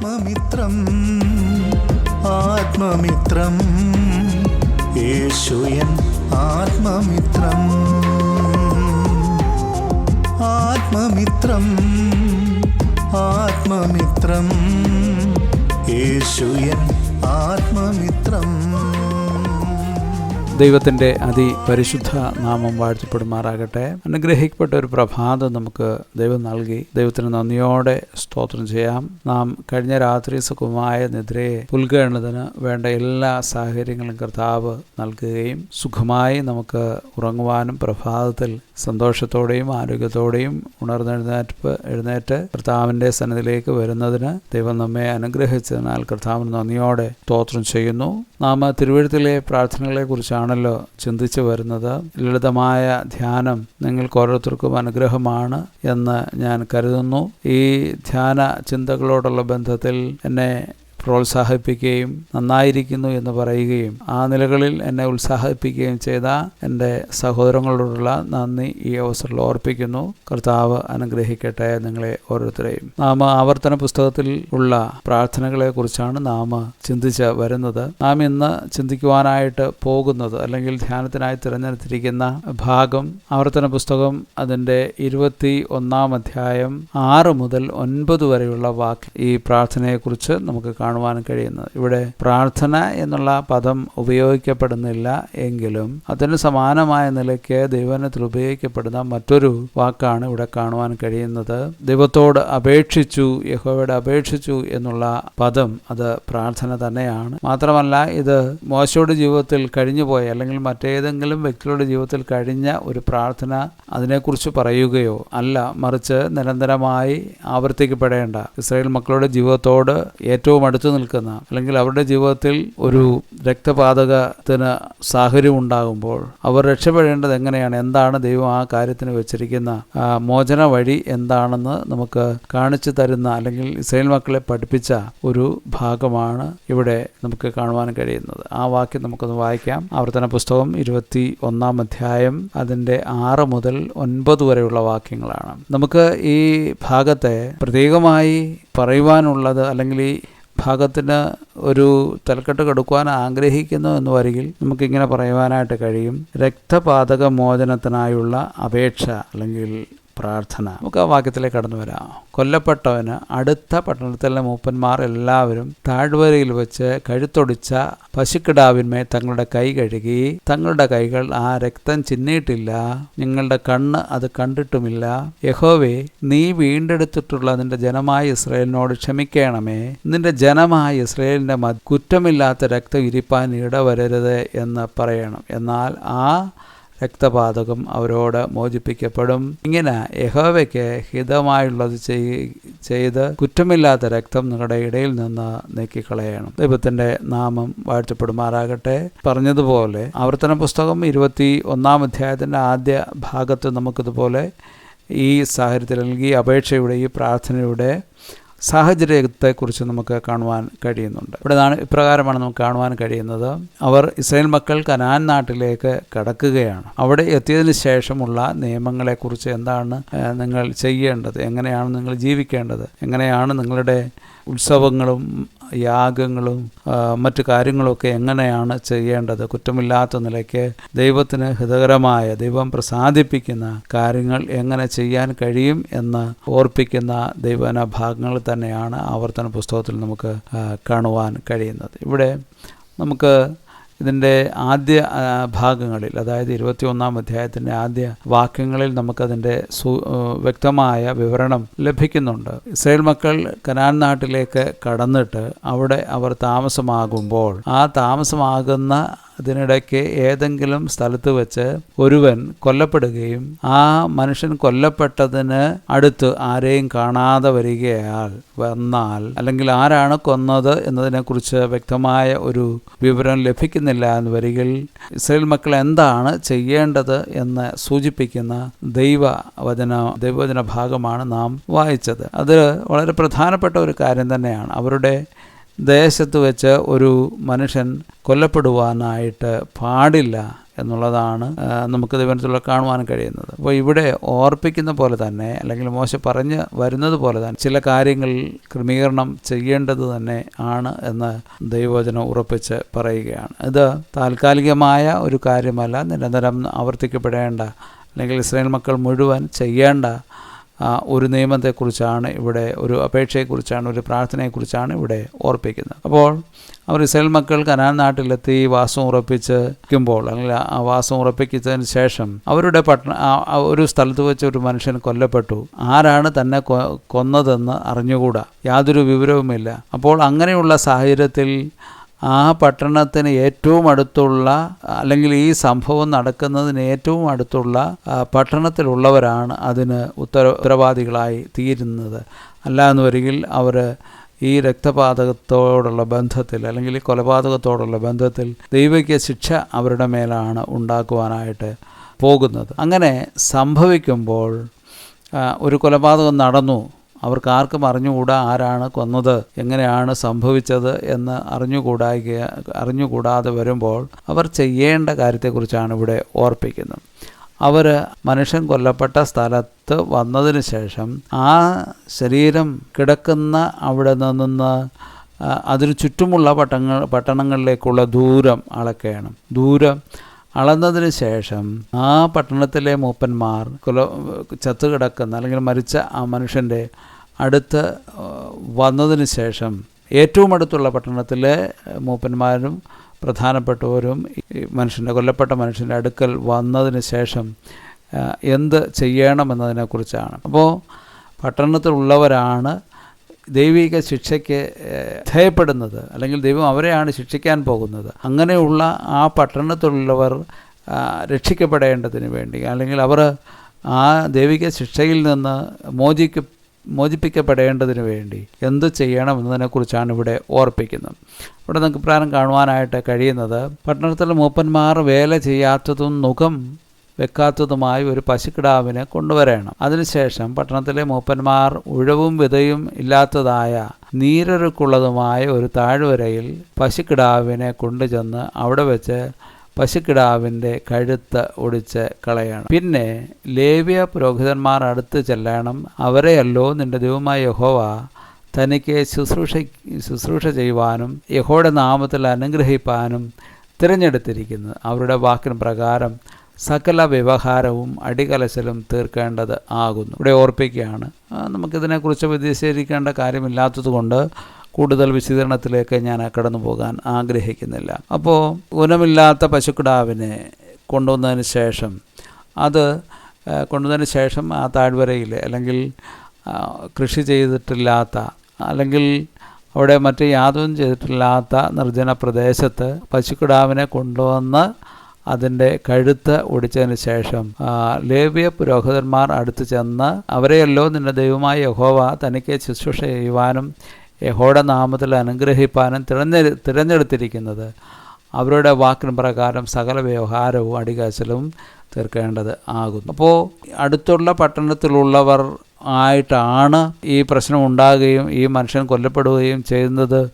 ആത്മമിത്രം ആത്മമിത്രം. യേശുയൻ ആത്മമിത്രം ആത്മമിത്രം ആത്മമിത്രം. യേശുയൻ ആത്മമിത്രം. ദൈവത്തിന്റെ അതിപരിശുദ്ധ നാമം വാഴ്ത്തിപ്പെടുമാറാകട്ടെ. അനുഗ്രഹിക്കപ്പെട്ട ഒരു പ്രഭാതം നമുക്ക് ദൈവം നൽകി. ദൈവത്തിന് നന്ദിയോടെ സ്തോത്രം ചെയ്യാം. നാം കഴിഞ്ഞ രാത്രി സുഖമായ നിദ്രയെ പുൽകേണ്ടതിന് വേണ്ട എല്ലാ സാഹചര്യങ്ങളും കർത്താവ് നൽകുകയും സുഖമായി നമുക്ക് ഉറങ്ങുവാനും പ്രഭാതത്തിൽ സന്തോഷത്തോടെയും ആരോഗ്യത്തോടെയും ഉണർന്നെഴുന്നേറ്റ് എഴുന്നേറ്റ് കർത്താവിന്റെ സന്നിധിയിലേക്ക് വരുന്നതിന് ദൈവം നമ്മെ അനുഗ്രഹിച്ചതിനാൽ കർത്താവിന് നന്ദിയോടെ സ്തോത്രം ചെയ്യുന്നു. നാം തിരുവഴുത്തിലെ പ്രാർത്ഥനകളെക്കുറിച്ചാണല്ലോ ചിന്തിച്ചു വരുന്നത്. ലളിതമായ ധ്യാനം നിങ്ങൾക്ക് ഓരോരുത്തർക്കും അനുഗ്രഹമാണ് എന്ന് ഞാൻ കരുതുന്നു. ഈ ധ്യാന ചിന്തകളോടുള്ള ബന്ധത്തിൽ എന്നെ പ്രോത്സാഹിപ്പിക്കുകയും നന്നായിരിക്കുന്നു എന്ന് പറയുകയും ആ നിലകളിൽ എന്നെ ഉത്സാഹിപ്പിക്കുകയും ചെയ്ത എന്റെ സഹോദരങ്ങളോടുള്ള നന്ദി ഈ അവസരത്തിൽ ഓർപ്പിക്കുന്നു. കർത്താവ് അനുഗ്രഹിക്കട്ടെ നിങ്ങളെ ഓരോരുത്തരെയും. നാം ആവർത്തന പുസ്തകത്തിൽ ഉള്ള പ്രാർത്ഥനകളെ കുറിച്ചാണ് നാം ചിന്തിച്ച് വരുന്നത്. നാം ഇന്ന് ചിന്തിക്കുവാനായിട്ട് പോകുന്നത് അല്ലെങ്കിൽ ധ്യാനത്തിനായി തിരഞ്ഞെടുത്തിരിക്കുന്ന ഭാഗം ആവർത്തന പുസ്തകം അതിന്റെ ഇരുപത്തി ഒന്നാം അധ്യായം ആറ് മുതൽ ഒൻപത് വരെയുള്ള വാക്ക് ഈ പ്രാർത്ഥനയെക്കുറിച്ച് നമുക്ക് കാണുവാൻ കഴിയുന്നത്. ഇവിടെ പ്രാർത്ഥന എന്നുള്ള പദം ഉപയോഗിക്കപ്പെടുന്നില്ല എങ്കിലും അതിന് സമാനമായ നിലയ്ക്ക് ദൈവനത്തിൽ ഉപയോഗിക്കപ്പെടുന്ന മറ്റൊരു വാക്കാണ് ഇവിടെ കാണുവാൻ കഴിയുന്നത്. ദൈവത്തോട് അപേക്ഷിച്ചു യഹോവയുടെ അപേക്ഷിച്ചു എന്നുള്ള പദം അത് പ്രാർത്ഥന തന്നെയാണ്. മാത്രമല്ല ഇത് മോശയുടെ ജീവിതത്തിൽ കഴിഞ്ഞുപോയ അല്ലെങ്കിൽ മറ്റേതെങ്കിലും വ്യക്തിയുടെ ജീവിതത്തിൽ കഴിഞ്ഞ ഒരു പ്രാർത്ഥന അതിനെക്കുറിച്ച് പറയുകയോ അല്ല മറിച്ച് നിരന്തരമായി ആവർത്തിക്കപ്പെടേണ്ട. ഇസ്രായേൽ മക്കളുടെ ജീവിതത്തോട് ഏറ്റവും അടുത്ത് നിൽക്കുന്ന അല്ലെങ്കിൽ അവരുടെ ജീവിതത്തിൽ ഒരു രക്തപാതകത്തിന് സാഹചര്യം ഉണ്ടാകുമ്പോൾ അവർ രക്ഷപ്പെടേണ്ടത് എങ്ങനെയാണ്? എന്താണ് ദൈവം ആ കാര്യത്തിന് വെച്ചിരിക്കുന്ന മോചന വഴി എന്താണെന്ന് നമുക്ക് കാണിച്ചു തരുന്ന അല്ലെങ്കിൽ ഇസ്രയേൽ മക്കളെ പഠിപ്പിച്ച ഒരു ഭാഗമാണ് ഇവിടെ നമുക്ക് കാണുവാൻ കഴിയുന്നത്. ആ വാക്യം നമുക്കൊന്ന് വായിക്കാം. ആവർത്തന പുസ്തകം ഇരുപത്തി ഒന്നാം അധ്യായം അതിന്റെ ആറ് മുതൽ ഒൻപത് വരെയുള്ള വാക്യങ്ങളാണ്. നമുക്ക് ഈ ഭാഗത്തെ പ്രത്യേകമായി പറയുവാനുള്ളത് അല്ലെങ്കിൽ ഈ ഭാഗത്തിന് ഒരു തലക്കെട്ട് കൊടുക്കുവാൻ ആഗ്രഹിക്കുന്നു എന്ന് വരികിൽ നമുക്കിങ്ങനെ പറയുവാനായിട്ട് കഴിയും. രക്തപാതക മോചനത്തിനായുള്ള അപേക്ഷ അല്ലെങ്കിൽ പ്രാർത്ഥന. നമുക്ക് ആ വാക്യത്തിലേക്ക് കടന്നു വരാം. കൊല്ലപ്പെട്ടവന് അടുത്ത പട്ടണത്തിലെ മൂപ്പന്മാർ എല്ലാവരും താഴ്വരയിൽ വെച്ച് കഴുത്തൊടിച്ച പശുക്കിടാവിന്മേൽ തങ്ങളുടെ കൈ കഴുകി തങ്ങളുടെ കൈകൾ ആ രക്തം ചിന്നിയിട്ടില്ല. നിങ്ങളുടെ കണ്ണ് അത് കണ്ടിട്ടുമില്ല. യഹോവേ നീ വീണ്ടെടുത്തിട്ടുള്ള നിന്റെ ജനമായ ഇസ്രയേലിനോട് ക്ഷമിക്കണമേ. നിന്റെ ജനമായ ഇസ്രയേലിന്റെ കുറ്റമില്ലാത്ത രക്തം ഇരിപ്പാൻ ഇടവരരുത് എന്ന് പറയണം. എന്നാൽ ആ രക്തപാതകം അവരോട് മോചിപ്പിക്കപ്പെടും. ഇങ്ങനെ യഹോവയ്ക്ക് ഹിതമായുള്ളത് ചെയ് ചെയ്ത് കുറ്റമില്ലാത്ത രക്തം നിങ്ങളുടെ ഇടയിൽ നിന്ന് നീക്കിക്കളയണം. ദൈവത്തിന്റെ നാമം വാഴ്ത്തപ്പെടുമാറാകട്ടെ. പറഞ്ഞതുപോലെ ആവർത്തന പുസ്തകം ഇരുപത്തി ഒന്നാം അധ്യായത്തിന്റെ ആദ്യ ഭാഗത്ത് നമുക്കിതുപോലെ ഈ സാഹചര്യത്തിൽ ഈ അപേക്ഷയുടെ ഈ പ്രാർത്ഥനയുടെ സാഹചര്യത്തെക്കുറിച്ച് നമുക്ക് കാണുവാൻ കഴിയുന്നുണ്ട്. ഇവിടെ ഇപ്രകാരമാണ് നമുക്ക് കാണുവാൻ കഴിയുന്നത്. അവർ ഇസ്രായേൽ മക്കൾ കനാൻ നാട്ടിലേക്ക് കടക്കുകയാണ്. അവിടെ എത്തിയതിന് ശേഷമുള്ള നിയമങ്ങളെക്കുറിച്ച് എന്താണ് നിങ്ങൾ ചെയ്യേണ്ടത്? എങ്ങനെയാണ് നിങ്ങൾ ജീവിക്കേണ്ടത്? എങ്ങനെയാണ് നിങ്ങളുടെ ഉത്സവങ്ങളും യാഗങ്ങളും മറ്റു കാര്യങ്ങളൊക്കെ എങ്ങനെയാണ് ചെയ്യേണ്ടത്? കുറ്റമില്ലാത്ത നിലയ്ക്ക് ദൈവത്തിന് ഹിതകരമായ ദൈവം പ്രസാദിപ്പിക്കുന്ന കാര്യങ്ങൾ എങ്ങനെ ചെയ്യാൻ കഴിയും എന്ന് ഓർപ്പിക്കുന്ന ദൈവന ഭാഗങ്ങൾ തന്നെയാണ് ആവർത്തന പുസ്തകത്തിൽ നമുക്ക് കാണുവാൻ കഴിയുന്നത്. ഇവിടെ നമുക്ക് ഇതിന്റെ ആദ്യ ഭാഗങ്ങളിൽ അതായത് ഇരുപത്തി ഒന്നാം അധ്യായത്തിന്റെ ആദ്യ വാക്യങ്ങളിൽ നമുക്കതിന്റെ സു വ്യക്തമായ വിവരണം ലഭിക്കുന്നുണ്ട്. ഇസ്രയേൽ മക്കൾ കനാൻ നാട്ടിലേക്ക് കടന്നിട്ട് അവിടെ അവർ താമസമാകുമ്പോൾ ആ താമസമാകുന്ന അതിനിടയ്ക്ക് ഏതെങ്കിലും സ്ഥലത്ത് വെച്ച് ഒരുവൻ കൊല്ലപ്പെടുകയും ആ മനുഷ്യൻ കൊല്ലപ്പെട്ടതിന് അടുത്ത് ആരെയും കാണാതെ വരികയാൽ വന്നാൽ അല്ലെങ്കിൽ ആരാണ് കൊന്നത് എന്നതിനെക്കുറിച്ച് വ്യക്തമായ ഒരു വിവരം ലഭിക്കുന്നില്ല എന്ന് വരികിൽ ഇസ്രയേൽ മക്കൾ എന്താണ് ചെയ്യേണ്ടത് എന്ന് സൂചിപ്പിക്കുന്ന ദൈവ വചന ദൈവവചന ഭാഗമാണ് നാം വായിച്ചത്. അത് വളരെ പ്രധാനപ്പെട്ട ഒരു കാര്യം തന്നെയാണ്. അവരുടെ ദേശത്ത് വെച്ച് ഒരു മനുഷ്യൻ കൊല്ലപ്പെടുവാനായിട്ട് പാടില്ല എന്നുള്ളതാണ് നമുക്ക് ദൈവത്തിലുള്ള കാണുവാൻ കഴിയുന്നത്. അപ്പോൾ ഇവിടെ ഓർപ്പിക്കുന്ന പോലെ തന്നെ അല്ലെങ്കിൽ മോശ പറഞ്ഞ് വരുന്നത് പോലെ തന്നെ ചില കാര്യങ്ങൾ ക്രമീകരണം ചെയ്യേണ്ടത് തന്നെ ആണ് എന്ന് ദൈവവചനം ഉറപ്പിച്ച് പറയുകയാണ്. ഇത് താൽക്കാലികമായ ഒരു കാര്യമല്ല നിരന്തരം ആവർത്തിക്കപ്പെടേണ്ട അല്ലെങ്കിൽ ഇസ്രായേൽ മക്കൾ മുഴുവൻ ചെയ്യേണ്ട ഒരു നിയമത്തെക്കുറിച്ചാണ് ഇവിടെ ഒരു അപേക്ഷയെക്കുറിച്ചാണ് ഒരു പ്രാർത്ഥനയെക്കുറിച്ചാണ് ഇവിടെ ഓർപ്പിക്കുന്നത്. അപ്പോൾ അവർ ഇസ്രയേൽ മക്കൾ കനാൻ നാട്ടിലെത്തി വാസം ഉറപ്പിച്ച് ഇരിക്കുമ്പോൾ അല്ലെങ്കിൽ ആ വാസം ഉറപ്പിച്ചതിന് ശേഷം അവരുടെ പട്ടണ ഒരു സ്ഥലത്ത് വെച്ച് ഒരു മനുഷ്യൻ കൊല്ലപ്പെട്ടു. ആരാണ് തന്നെ കൊന്നതെന്ന് അറിഞ്ഞുകൂടാ. യാതൊരു വിവരവുമില്ല. അപ്പോൾ അങ്ങനെയുള്ള സാഹചര്യത്തിൽ ആ പട്ടണത്തിന് ഏറ്റവും അടുത്തുള്ള അല്ലെങ്കിൽ ഈ സംഭവം നടക്കുന്നതിന് ഏറ്റവും അടുത്തുള്ള പട്ടണത്തിലുള്ളവരാണ് അതിന് ഉത്തര ഉത്തരവാദികളായി തീരുന്നത്. അല്ല എന്ന് വരികിൽ അവർ ഈ രക്തപാതകത്തോടുള്ള ബന്ധത്തിൽ അല്ലെങ്കിൽ കൊലപാതകത്തോടുള്ള ബന്ധത്തിൽ ദൈവിക ശിക്ഷ അവരുടെ മേലാണ് ഉണ്ടാക്കുവാനായിട്ട് പോകുന്നത്. അങ്ങനെ സംഭവിക്കുമ്പോൾ ഒരു കൊലപാതകം നടന്നു. അവർക്ക് ആർക്കും അറിഞ്ഞുകൂടാ ആരാണ് കൊന്നത് എങ്ങനെയാണ് സംഭവിച്ചത് എന്ന് അറിഞ്ഞുകൂടായിക അറിഞ്ഞുകൂടാതെ വരുമ്പോൾ അവർ ചെയ്യേണ്ട കാര്യത്തെക്കുറിച്ചാണ് ഇവിടെ ഓർപ്പിക്കുന്നത്. അവർ മനുഷ്യൻ കൊല്ലപ്പെട്ട സ്ഥലത്ത് വന്നതിന് ശേഷം ആ ശരീരം കിടക്കുന്ന അവിടെ നിന്ന് അതിന് ചുറ്റുമുള്ള പട്ടങ്ങൾ പട്ടണങ്ങളിലേക്കുള്ള ദൂരം അളക്കണം ദൂരം അളന്നതിന് ശേഷം ആ പട്ടണത്തിലെ മൂപ്പന്മാർ കൊല ചത്തുകിടക്കുന്ന അല്ലെങ്കിൽ മരിച്ച ആ മനുഷ്യന്റെ അടുത്ത് വന്നതിന് ശേഷം ഏറ്റവും അടുത്തുള്ള പട്ടണത്തിലെ മൂപ്പന്മാരും പ്രധാനപ്പെട്ടവരും മനുഷ്യന്റെ കൊല്ലപ്പെട്ട മനുഷ്യന്റെ അടുക്കൽ വന്നതിന് ശേഷം എന്ത് ചെയ്യണമെന്നതിനെക്കുറിച്ചാണ്. അപ്പോൾ പട്ടണത്തിലുള്ളവരാണ് ദൈവിക ശിക്ഷയ്ക്ക് ധയപ്പെടുന്നത് അല്ലെങ്കിൽ ദൈവം അവരെയാണ് ശിക്ഷിക്കാൻ പോകുന്നത്. അങ്ങനെയുള്ള ആ പട്ടണത്തിലുള്ളവർ രക്ഷിക്കപ്പെടേണ്ടതിന് വേണ്ടി അല്ലെങ്കിൽ അവർ ആ ദൈവിക ശിക്ഷയിൽ നിന്ന് മോചിക്ക മോചിപ്പിക്കപ്പെടേണ്ടതിന് വേണ്ടി എന്ത് ചെയ്യണം എന്നതിനെക്കുറിച്ചാണ് ഇവിടെ ഓർപ്പിക്കുന്നത്. ഇവിടെ നമുക്ക് പ്രാരം കാണുവാനായിട്ട് കഴിയുന്നത് പട്ടണത്തിലെ മൂപ്പന്മാർ വേല ചെയ്യാത്തതും മുഖം വെക്കാത്തതുമായി ഒരു പശുക്കിടാവിനെ കൊണ്ടുവരണം. അതിനുശേഷം പട്ടണത്തിലെ മൂപ്പന്മാർ ഉഴവും വിതയും ഇല്ലാത്തതായ നീരൊരുക്കുള്ളതുമായ ഒരു താഴ്വരയിൽ പശുക്കിടാവിനെ കൊണ്ടുചെന്ന് അവിടെ വെച്ച് പശുക്കിടാവിന്റെ കഴുത്ത് ഒടിച്ച് കളയണം. പിന്നെ ലേവ്യ പുരോഹിതന്മാർ അടുത്ത് ചെല്ലണം. അവരെയല്ലോ നിന്റെ ദൈവമായ യഹോവ തനിക്ക് ശുശ്രൂഷ ശുശ്രൂഷ ചെയ്യുവാനും യഹോയുടെ നാമത്തിൽ അനുഗ്രഹിപ്പാനും തിരഞ്ഞെടുത്തിരിക്കുന്നത്. അവരുടെ വാക്കിന് പ്രകാരം സകല വ്യവഹാരവും അടികലശലും തീർക്കേണ്ടത് ആകുന്നു. ഇവിടെ ഓർപ്പിക്കുകയാണ്. നമുക്കിതിനെക്കുറിച്ച് വിദേശീകരിക്കേണ്ട കാര്യമില്ലാത്തതുകൊണ്ട് കൂടുതൽ വിശദീകരണത്തിലേക്ക് ഞാൻ കടന്നു പോകാൻ ആഗ്രഹിക്കുന്നില്ല. അപ്പോൾ ഗുണമില്ലാത്ത പശുക്കിടാവിനെ കൊണ്ടുവന്നതിന് ശേഷം അത് കൊണ്ടുവന്നതിന് ശേഷം ആ താഴ്വരയിൽ അല്ലെങ്കിൽ കൃഷി ചെയ്തിട്ടില്ലാത്ത അല്ലെങ്കിൽ അവിടെ മറ്റ് യാതൊന്നും ചെയ്തിട്ടില്ലാത്ത നിർജന പ്രദേശത്ത് പശുക്കിടാവിനെ കൊണ്ടുവന്ന് അതിന്റെ കഴുത്ത് ഒടിച്ചതിന് ശേഷം ലേവ്യ പുരോഹിതന്മാർ അടുത്ത് ചെന്ന് അവരെയല്ലോ നിന്റെ ദൈവമായ യഹോവ തനിക്ക് ശുശ്രൂഷ ചെയ്യുവാനും യഹോയുടെ നാമത്തിൽ അനുഗ്രഹിപ്പാനും തിരഞ്ഞെടു തിരഞ്ഞെടുത്തിരിക്കുന്നത് അവരുടെ വാക്കിന് പ്രകാരം സകല വ്യവഹാരവും അടികാശലും തീർക്കേണ്ടത് ആകുന്നു. അപ്പോൾ അടുത്തുള്ള പട്ടണത്തിലുള്ളവർ ആയിട്ടാണ് ഈ പ്രശ്നം ഉണ്ടാകുകയും ഈ മനുഷ്യൻ കൊല്ലപ്പെടുകയും ചെയ്യുന്നത്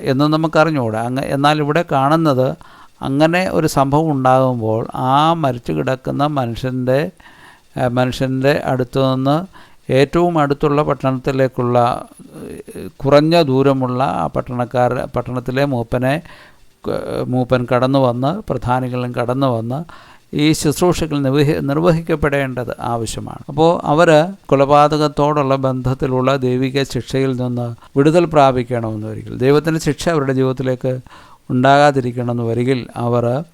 എന്ന് നമുക്കറിഞ്ഞുകൂടാ. അങ്ങ എന്നാൽ ഇവിടെ കാണുന്നത് അങ്ങനെ ഒരു സംഭവം ഉണ്ടാകുമ്പോൾ ആ മരിച്ചു കിടക്കുന്ന മനുഷ്യന്റെ മനുഷ്യന്റെ അടുത്തു നിന്ന് ഏറ്റവും അടുത്തുള്ള പട്ടണത്തിലേക്കുള്ള കുറഞ്ഞ ദൂരമുള്ള ആ പട്ടണക്കാർ പട്ടണത്തിലെ മൂപ്പനെ മൂപ്പൻ കടന്നു വന്ന് പ്രധാനികളും കടന്നു വന്ന് ഈ ശുശ്രൂഷകൾ നിർവഹി നിർവഹിക്കപ്പെടേണ്ടത് ആവശ്യമാണ്. അപ്പോൾ അവർ കൊലപാതകത്തോടുള്ള ബന്ധത്തിലുള്ള ദൈവിക ശിക്ഷയിൽ നിന്ന് വിടുതൽ പ്രാപിക്കണമെന്ന് വരികിൽ ദൈവത്തിന്റെ ശിക്ഷ അവരുടെ ജീവിതത്തിലേക്ക് ഉണ്ടാകാതിരിക്കണമെന്ന് വരികിൽ അവർ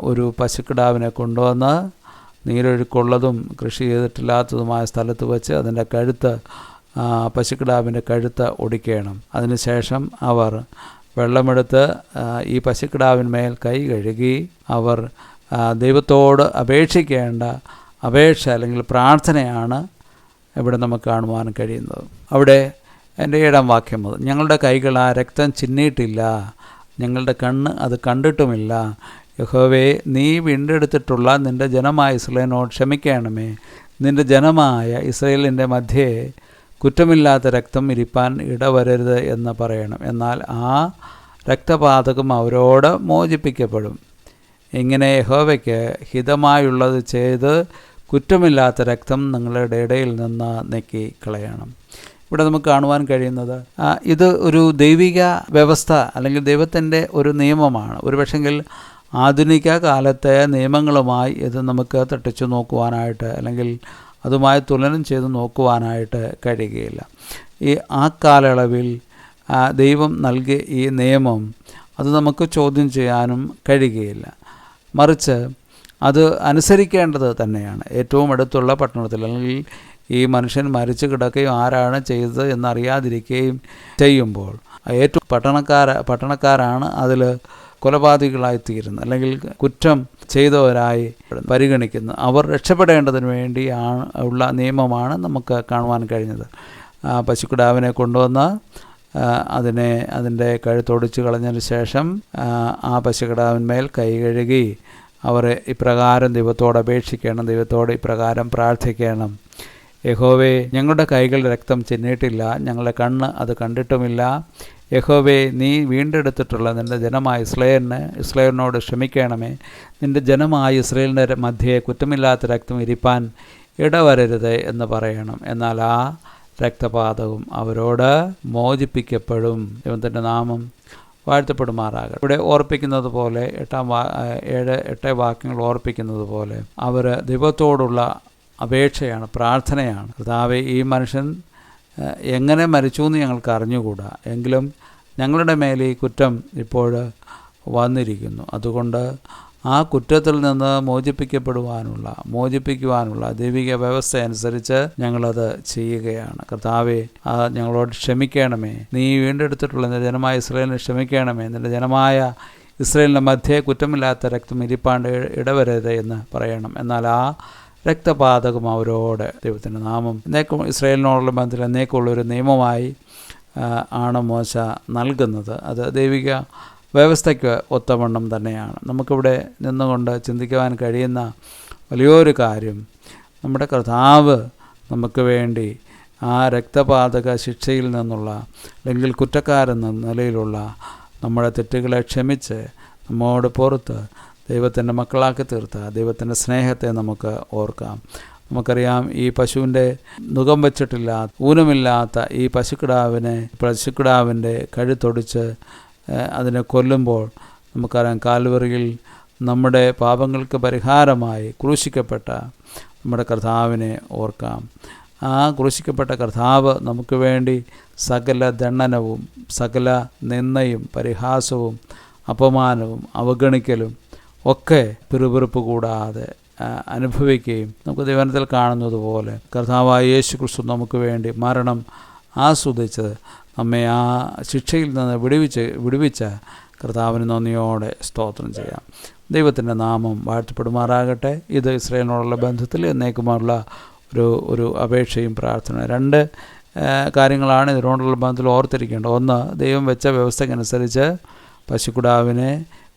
ഒരു പശുക്കിടാവിനെ കൊണ്ടുവന്ന് നീരൊഴുക്കുള്ളതും കൃഷി ചെയ്തിട്ടില്ലാത്തതുമായ സ്ഥലത്ത് വെച്ച് അതിന്റെ കഴുത്ത് പശുക്കിടാവിന്റെ കഴുത്ത് ഒടിക്കണം. അതിനുശേഷം അവർ വെള്ളമെടുത്ത് ഈ പശുക്കിടാവിന്മേൽ കൈ കഴുകി അവർ ദൈവത്തോട് അപേക്ഷിക്കേണ്ട അപേക്ഷ അല്ലെങ്കിൽ പ്രാർത്ഥനയാണ് ഇവിടെ നമുക്ക് കാണുവാൻ കഴിയുന്നത്. അവിടെ എന്റെ ഏഴാം വാക്യം മുതൽ ഞങ്ങളുടെ കൈകൾ ആ രക്തം ചിന്നിയിട്ടില്ല. ഞങ്ങളുടെ കണ്ണ് അത് കണ്ടിട്ടുമില്ല. യഹോവേ നീ വീണ്ടെടുത്തിട്ടുള്ള നിന്റെ ജനമായ ഇസ്രയേലിനോട് ക്ഷമിക്കണമേ. നിന്റെ ജനമായ ഇസ്രയേലിന്റെ മധ്യേ കുറ്റമില്ലാത്ത രക്തം ഇരിപ്പാൻ ഇടവരരുത് എന്ന് പറയണം. എന്നാൽ ആ രക്തപാതകം അവരോട് മോചിപ്പിക്കപ്പെടും. ഇങ്ങനെ യഹോവയ്ക്ക് ഹിതമായുള്ളത് ചെയ്ത് കുറ്റമില്ലാത്ത രക്തം നിങ്ങളുടെ ഇടയിൽ നിന്ന് നീക്കി കളയണം ഇവിടെ നമുക്ക് കാണുവാൻ കഴിയുന്നത് ഇത് ഒരു ദൈവിക വ്യവസ്ഥ അല്ലെങ്കിൽ ദൈവത്തിന്റെ ഒരു നിയമമാണ്. ഒരു പക്ഷെങ്കിൽ ആധുനിക കാലത്തെ നിയമങ്ങളുമായി ഇത് നമുക്ക് തട്ടിച്ചു നോക്കുവാനായിട്ട് അല്ലെങ്കിൽ അതുമായി തുലനം ചെയ്ത് നോക്കുവാനായിട്ട് കഴിയുകയില്ല. ഈ ആ കാലയളവിൽ ദൈവം നൽകിയ ഈ നിയമം അത് നമുക്ക് ചോദ്യം ചെയ്യാനും കഴിയുകയില്ല. മറിച്ച് അത് അനുസരിക്കേണ്ടത് തന്നെയാണ്. ഏറ്റവും അടുത്തുള്ള പട്ടണത്തിൽ അല്ലെങ്കിൽ ഈ മനുഷ്യൻ മരിച്ചു കിടക്കുകയും ആരാണ് ചെയ്തത് എന്നറിയാതിരിക്കുകയും ചെയ്യുമ്പോൾ ഏറ്റവും പട്ടണക്കാര പട്ടണക്കാരാണ് അതിൽ കൊലപാതകികളായി തീരുന്നു അല്ലെങ്കിൽ കുറ്റം ചെയ്തവരായി പരിഗണിക്കുന്നു. അവർ രക്ഷപ്പെടേണ്ടതിന് വേണ്ടിയാണ് ഉള്ള നിയമമാണ് നമുക്ക് കാണുവാൻ കഴിഞ്ഞത്. പശുക്കിടാവിനെ കൊണ്ടുവന്ന് അതിനെ അതിന്റെ കഴുത്തൊടിച്ച് കളഞ്ഞതിന് ശേഷം ആ പശുക്കിടാവിന്മേൽ കൈ കഴുകി അവരെ ഇപ്രകാരം ദൈവത്തോട് അപേക്ഷിക്കണം ദൈവത്തോട് ഇപ്രകാരം പ്രാർത്ഥിക്കണം. യഹോവേ ഞങ്ങളുടെ കൈകൾ രക്തം ചെന്നിട്ടില്ല ഞങ്ങളുടെ കണ്ണ് അത് കണ്ടിട്ടുമില്ല. യഹോവേ നീ വീണ്ടെടുത്തിട്ടുള്ള നിന്റെ ജനമായ ഇസ്ലേലിന് ഇസ്ലേലിനോട് ക്ഷമിക്കണമേ. നിന്റെ ജനമായ ഇസ്രയേലിന്റെ മധ്യേ കുറ്റമില്ലാത്ത രക്തം ഇരിപ്പാൻ ഇടവരരുത് എന്ന് പറയണം. എന്നാൽ ആ രക്തപാതവും അവരോട് മോചിപ്പിക്കപ്പെടും. ദൈവത്തിന്റെ നാമം വാഴ്ത്തപ്പെടുമാറാകട്ടെ. ഇവിടെ ഓർപ്പിക്കുന്നത് പോലെ എട്ടാം വാ ഏഴ് എട്ട് വാക്യങ്ങൾ ഓർപ്പിക്കുന്നത് പോലെ അവർ ദൈവത്തോടുള്ള അപേക്ഷയാണ് പ്രാർത്ഥനയാണ്. കർത്താവ് ഈ മനുഷ്യൻ എങ്ങനെ മരിച്ചു എന്ന് ഞങ്ങൾക്ക് അറിഞ്ഞുകൂടാ. എങ്കിലും ഞങ്ങളുടെ മേലെ ഈ കുറ്റം ഇപ്പോൾ വന്നിരിക്കുന്നു. അതുകൊണ്ട് ആ കുറ്റത്തിൽ നിന്ന് മോചിപ്പിക്കപ്പെടുവാനുള്ള മോചിപ്പിക്കുവാനുള്ള ദൈവിക വ്യവസ്ഥ അനുസരിച്ച് ഞങ്ങളത് ചെയ്യുകയാണ്. കർത്താവെ ആ ഞങ്ങളോട് ക്ഷമിക്കണമേ. നീ വീണ്ടെടുത്തിട്ടുള്ള നിന്റെ ജനമായ ഇസ്രയേലിനെ ക്ഷമിക്കണമേ. നിന്റെ ജനമായ ഇസ്രയേലിന്റെ മധ്യേ കുറ്റമില്ലാത്ത രക്തം ഇരിപ്പാണ്ട് ഇടവരരുത് എന്ന് പറയണം. എന്നാൽ ആ രക്തപാതകം അവരോട് ദൈവത്തിന്റെ നാമം. എന്നേക്കും ഇസ്രയേലിനോടുള്ള ബന്ധത്തിൽ എന്നേക്കുള്ള ഒരു നിയമമായി ആണ് മോശ നൽകുന്നത്. അത് ദൈവിക വ്യവസ്ഥയ്ക്ക് ഒത്തവണ്ണം തന്നെയാണ്. നമുക്കിവിടെ നിന്നുകൊണ്ട് ചിന്തിക്കുവാൻ കഴിയുന്ന വലിയൊരു കാര്യം നമ്മുടെ കർത്താവ് നമുക്ക് വേണ്ടി ആ രക്തപാതക ശിക്ഷയിൽ നിന്നുള്ള അല്ലെങ്കിൽ കുറ്റക്കാരെന്ന നിലയിലുള്ള നമ്മുടെ തെറ്റുകളെ ക്ഷമിച്ച് നമ്മോട് പുറത്ത് ദൈവത്തിന്റെ മക്കളാക്കി തീർത്ത ദൈവത്തിന്റെ സ്നേഹത്തെ നമുക്ക് ഓർക്കാം. നമുക്കറിയാം ഈ പശുവിന്റെ മുഖം വച്ചിട്ടില്ല ഊനമില്ലാത്ത ഈ പശുക്കിടാവിനെ പശുക്കിടാവിന്റെ കഴുത്തൊടിച്ച് അതിനെ കൊല്ലുമ്പോൾ നമുക്കറിയാം കാൽവറിയിൽ നമ്മുടെ പാപങ്ങൾക്ക് പരിഹാരമായി ക്രൂശിക്കപ്പെട്ട നമ്മുടെ കർത്താവിനെ ഓർക്കാം. ആ ക്രൂശിക്കപ്പെട്ട കർത്താവ് നമുക്ക് വേണ്ടി സകല ദണ്ഡനവും സകല നിന്ദയും പരിഹാസവും അപമാനവും അവഗണിക്കലും ഒക്കെ പിറുപിറുപ്പ് കൂടാതെ അനുഭവിക്കുകയും നമുക്ക് ദൈവനത്തിൽ കാണുന്നത് പോലെ കർത്താവായ യേശു ക്രിസ്തു നമുക്ക് വേണ്ടി മരണം ആസ്വദിച്ചത് നമ്മെ ആ ശിക്ഷയിൽ നിന്ന് വിടുവിച്ച് വിടുവിച്ച കർത്താവിന് നന്ദിയോടെ സ്തോത്രം ചെയ്യാം. ദൈവത്തിന്റെ നാമം വാഴ്ത്തപ്പെടുമാറാകട്ടെ. ഇത് ഇസ്രയേലിനോടുള്ള ബന്ധത്തിൽ എന്നേക്കുമാറുള്ള ഒരു ഒരു അപേക്ഷയും പ്രാർത്ഥന രണ്ട് കാര്യങ്ങളാണ് ഇതിനോടുള്ള ബന്ധത്തിൽ ഓർത്തിരിക്കേണ്ടത്. ഒന്ന് ദൈവം വെച്ച വ്യവസ്ഥയ്ക്കനുസരിച്ച് പശുക്കുടാവിനെ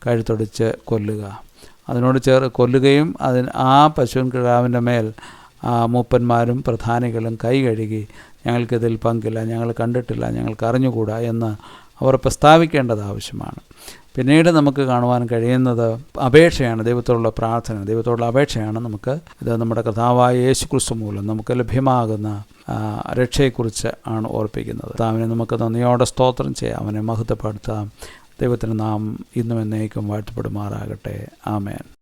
കഴുത്തൊടിച്ച് കൊല്ലുക. അതിനോട് ചേർ കൊല്ലുകയും അതിന് ആ പശുവിൻ കിടാവിന്റെ മേൽ മൂപ്പന്മാരും പ്രധാനികളും കൈ കഴുകി ഞങ്ങൾക്കിതിൽ പങ്കില്ല ഞങ്ങൾ കണ്ടിട്ടില്ല ഞങ്ങൾക്ക് അറിഞ്ഞുകൂടാ എന്ന് അവർ പ്രസ്താവിക്കേണ്ടത് ആവശ്യമാണ്. പിന്നീട് നമുക്ക് കാണുവാൻ കഴിയുന്നത് അപേക്ഷയാണ് ദൈവത്തോടുള്ള പ്രാർത്ഥന ദൈവത്തോടുള്ള അപേക്ഷയാണ് നമുക്ക്. ഇത് നമ്മുടെ കഥാവായ യേശു ക്രിസ്തു മൂലം നമുക്ക് ലഭ്യമാകുന്ന രക്ഷയെക്കുറിച്ച് ആണ് ഓർപ്പിക്കുന്നത്. അവനെ നമുക്ക് നന്ദിയോടെ സ്തോത്രം ചെയ്യാം അവനെ മഹത്വപ്പെടുത്താം. ദൈവത്തിന് നാം ഇന്നും എന്നേക്കും വാഴ്ത്തപ്പെടുമാറാകട്ടെ. ആമേൻ.